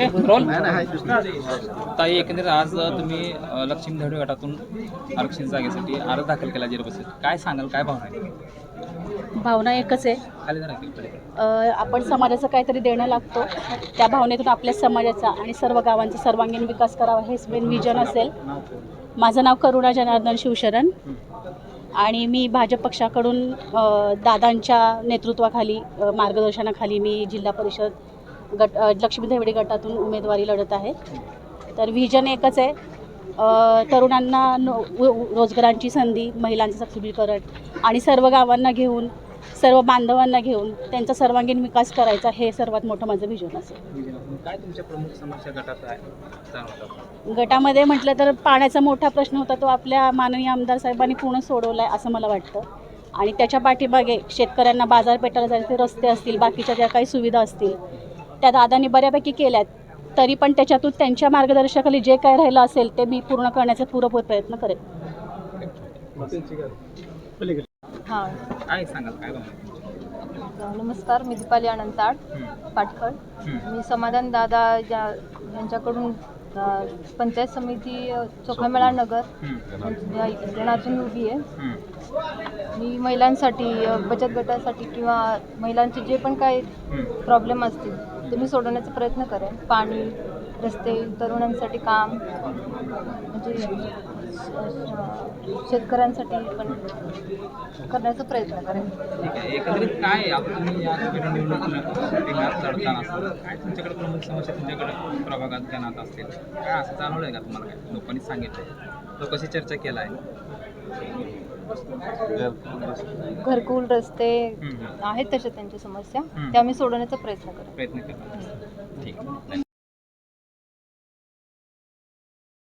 Okay role ताई एकंदरीत आज तुम्ही अ, लक्ष्मी धडे गटातून आरक्षण जागेसाठी अर्ज दाखल केला जिल्हा परिषद काय सांगाल काय भावना आहे? भावना एकच आहे. खाली जरा इकडे पलीकडे. अ, आपण समाजाचं काहीतरी देणं लागतो. त्या भावनेतून आपल्या समाजाचा आणि सर्व गावांचा सर्वांगीण विकास करावा हेच मेन विजन असेल. माझं नाव करुणा जनार्दन शिवशरण. आणि मी भाजप पक्षाकडून अ, दादांच्या नेतृत्वाखाली अ, मार्गदर्शनाखाली मी जिल्हा परिषद गट लक्ष्मी देवडी गटातून उमेदवारी लढत आहे. तर व्हिजन एकच आहे. तरुणांना नो रोजगारांची संधी महिलांचं सक्षमीकरण आणि सर्व गावांना घेऊन सर्व बांधवांना घेऊन त्यांचा सर्वांगीण विकास करायचा हे सर्वात मोठं माझं विजन असेल. काय तुमच्या प्रमुख समस्या गटात आहे? जाणवतं गटामध्ये म्हटलं तर पाण्याचा मोठा प्रश्न होता तो आपल्या माननीय आमदार साहेबांनी पूर्ण सोडवला आहे असं मला वाटतं. आणि त्याच्या पाठीमागे शेतकऱ्यांना बाजारपेठाला जायचे रस्ते असतील बाकीच्या ज्या काही सुविधा असतील त्या दादांनी बऱ्यापैकी केल्यात तरी पण त्याच्यातून त्यांच्या मार्गदर्शनाखाली जे काय राहिलं असेल ते मी पूर्ण करण्याचा पुरेपूर प्रयत्न करेन हां काय सांगाल काय? नमस्कार मी दीपाली अनंताड हम्म. मी समाधान दादा ज्या यांच्याकडून पंचायत समिती चोखामेळा नगर. या गणातून उभी आहे. मी महिलांसाठी बचत गटासाठी किंवा महिलांचे जे पण काही. प्रॉब्लेम असतील ते मी सोडवण्याचा प्रयत्न करेन. पाणी रस्ते तरुणांसाठी काम म्हणजे शेतकऱ्यांसाठी पण करण्याचा प्रयत्न करेन. ठीक आहे. एकंदरीत काय आहे? या निवडणुकीसाठी मॅच लढताना काय तुमच्याकडे प्रमुख समस्या तुमच्याकडे प्रभागात ज्ञानात असतील? काय असं जाणवलं आहे का तुम्हाला? काय लोकांनी सांगितलं तो कशी चर्चा केला आहे घरकुल रस्ते. आहेत तशा त्यांच्या समस्या. त्या मी सोडवण्याचा प्रयत्न करेन प्रयत्न ठीक